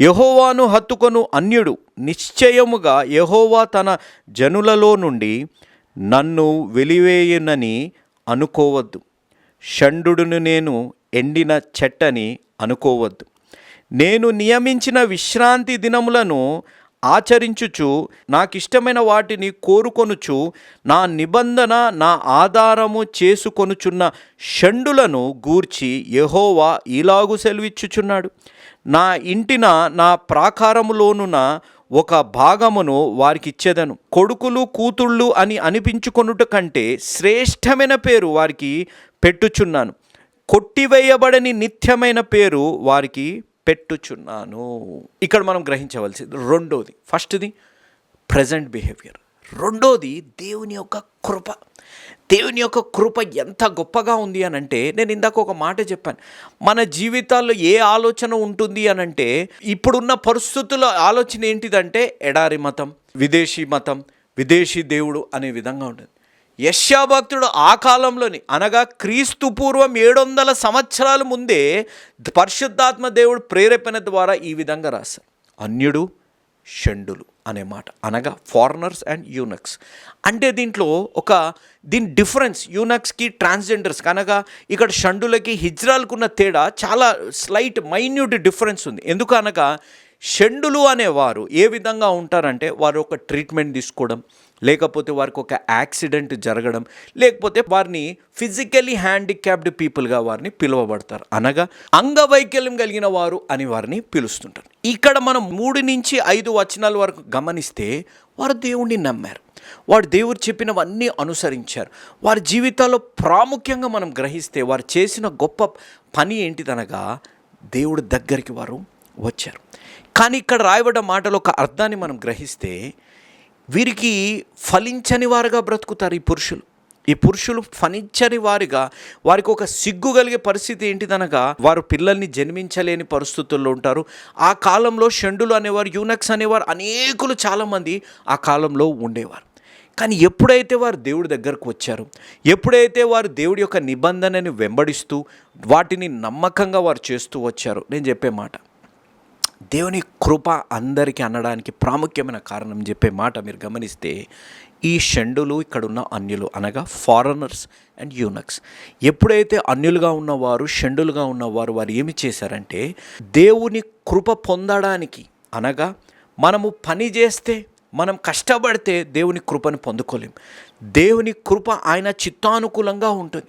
యహోవాను హత్తుకొను అన్యుడు. నిశ్చయముగా యహోవా తన జనులలో నుండి నన్ను వెలివేయునని అనుకోవద్దు. షండుడును నేను ఎండిన చెట్టని అనుకోవద్దు. నేను నియమించిన విశ్రాంతి దినములను ఆచరించుచు నాకిష్టమైన వాటిని కోరుకొనుచు నా నిబంధన నా ఆధారము చేసుకొనుచున్న షండులను గూర్చి యహోవా ఇలాగు సెలవిచ్చుచున్నాడు. నా ఇంటిన నా ప్రాకారములోనున ఒక భాగమును వారికిచ్చేదను. కొడుకులు కూతుళ్ళు అని అనిపించుకొనుట కంటే శ్రేష్టమైన పేరు వారికి పెట్టుచున్నాను. కొట్టివేయబడని నిత్యమైన పేరు వారికి పెట్టుచున్నాను. ఇక్కడ మనం గ్రహించవలసింది రెండోది ఫస్ట్ది ప్రజెంట్ బిహేవియర్ రెండోది దేవుని యొక్క కృప. దేవుని యొక్క కృప ఎంత గొప్పగా ఉంది అని అంటే నేను ఇందాక ఒక మాట చెప్పాను. మన జీవితాల్లో ఏ ఆలోచన ఉంటుంది అని అంటే ఇప్పుడున్న పరిస్థితుల ఆలోచన ఏంటిదంటే ఎడారి మతం విదేశీ మతం విదేశీ దేవుడు అనే విధంగా ఉంటుంది. యశ్యాభక్తుడు ఆ కాలంలోని అనగా క్రీస్తు పూర్వం ఏడు వందల సంవత్సరాల ముందే పరిశుద్ధాత్మ దేవుడు ప్రేరేపణ ద్వారా ఈ విధంగా రాశారు. అన్యుడు షండులు అనే మాట. అనగా ఫారినర్స్ అండ్ యూనక్స్. అంటే దీంట్లో ఒక దీని డిఫరెన్స్ యూనక్స్కి ట్రాన్స్జెండర్స్కి అనగా ఇక్కడ షండులకి హిజ్రాలకు ఉన్న తేడా చాలా స్లైట్ మైన్యూట్ డిఫరెన్స్ ఉంది. ఎందుకు అనగా షండులు అనేవారు ఏ విధంగా ఉంటారంటే వారు ఒక ట్రీట్మెంట్ తీసుకోవడం లేకపోతే వారికి ఒక యాక్సిడెంట్ జరగడం లేకపోతే వారిని ఫిజికలీ హ్యాండిక్యాప్డ్ పీపుల్గా వారిని పిలువబడతారు. అనగా అంగవైకల్యం కలిగిన వారు అని వారిని పిలుస్తుంటారు. ఇక్కడ మనం మూడు నుంచి ఐదు వచనాల వరకు గమనిస్తే వారు దేవుణ్ణి నమ్మారు. వారు దేవుడు చెప్పినవన్నీ అనుసరించారు. వారి జీవితాల్లో ప్రాముఖ్యంగా మనం గ్రహిస్తే వారు చేసిన గొప్ప పని ఏంటిదనగా దేవుడి దగ్గరికి వారు వచ్చారు. కానీ ఇక్కడ రాయబడ్డ మాటలో ఒక అర్థాన్ని మనం గ్రహిస్తే వీరికి ఫలించని వారుగా బ్రతుకుతారు ఈ పురుషులు. ఈ పురుషులు ఫలించని వారిగా వారికి ఒక సిగ్గు కలిగే పరిస్థితి ఏంటిదనగా వారు పిల్లల్ని జన్మించలేని పరిస్థితుల్లో ఉంటారు. ఆ కాలంలో షండులు అనేవారు యూనక్స్ అనేవారు అనేకులు చాలామంది ఆ కాలంలో ఉండేవారు. కానీ ఎప్పుడైతే వారు దేవుడి దగ్గరకు వచ్చారు ఎప్పుడైతే వారు దేవుడి యొక్క నిబంధనని వెంబడిస్తూ వాటిని నమ్మకంగా వారు చేస్తూ వచ్చారు నేను చెప్పే మాట దేవుని కృప అందరికీ అనడానికి ప్రాముఖ్యమైన కారణం చెప్పే మాట మీరు గమనిస్తే ఈ షండులు ఇక్కడున్న అన్యులు అనగా ఫారెనర్స్ అండ్ యూనక్స్. ఎప్పుడైతే అన్యులుగా ఉన్నవారు షండులుగా ఉన్నవారు వారు ఏమి చేశారంటే దేవుని కృప పొందడానికి అనగా మనము పని చేస్తే మనం కష్టపడితే దేవుని కృపను పొందుకోలేం. దేవుని కృప ఆయన చిత్తానుకూలంగా ఉంటుంది.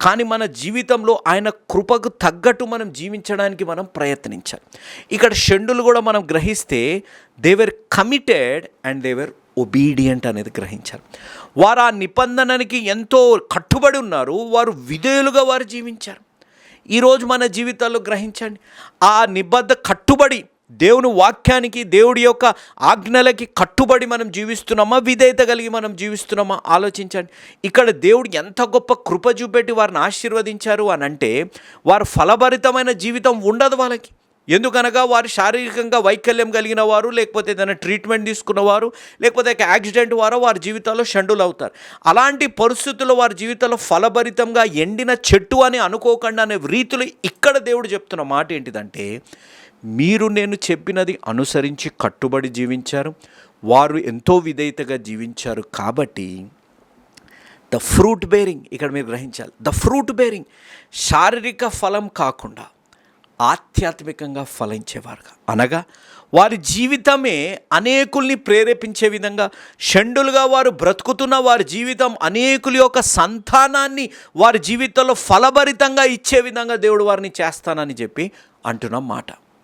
కానీ మన జీవితంలో ఆయన కృపకు తగ్గట్టు మనం జీవించడానికి మనం ప్రయత్నించాలి. ఇక్కడ షండులు కూడా మనం గ్రహిస్తే they're committed and they're obedient అనేది గ్రహించారు. వారు ఆ నిబంధనకి ఎంతో కట్టుబడి ఉన్నారు వారు విధేయులుగా వారు జీవించారు. ఈరోజు మన జీవితాల్లో గ్రహించండి ఆ నిబద్ధ కట్టుబడి దేవుని వాక్యానికి దేవుడి యొక్క ఆజ్ఞలకి కట్టుబడి మనం జీవిస్తున్నామా? విధేయత కలిగి మనం జీవిస్తున్నామా? ఆలోచించండి. ఇక్కడ దేవుడు ఎంత గొప్ప కృప చూపెట్టి వారిని ఆశీర్వదించారు అని అంటే వారు ఫలభరితమైన జీవితం ఉండదు వాళ్ళకి. ఎందుకనగా వారు శారీరకంగా వైకల్యం కలిగిన వారు లేకపోతే ఏదైనా ట్రీట్మెంట్ తీసుకున్నవారు లేకపోతే ఒక యాక్సిడెంట్ వారో వారి జీవితాల్లో షండులు అవుతారు. అలాంటి పరిస్థితుల్లో వారి జీవితంలో ఫలభరితంగా ఎండిన చెట్టు అని అనుకోకుండా అనే రీతిలో ఇక్కడ దేవుడు చెప్తున్న మాట ఏంటిదంటే మీరు నేను చెప్పినది అనుసరించి కట్టుబడి జీవించారు వారు ఎంతో విధేయతగా జీవించారు కాబట్టి ద ఫ్రూట్ బేరింగ్ ఇక్కడ మీరు గ్రహించాలి. ద ఫ్రూట్ బేరింగ్ శారీరక ఫలం కాకుండా ఆధ్యాత్మికంగా ఫలించేవారుగా. అనగా వారి జీవితమే అనేకుల్ని ప్రేరేపించే విధంగా షండులుగా వారు బ్రతుకుతున్న వారి జీవితం అనేకుల యొక్క సంతానాన్ని వారి జీవితంలో ఫలభరితంగా ఇచ్చే విధంగా దేవుడు వారిని చేస్తానని చెప్పి అంటున్నాం మాట.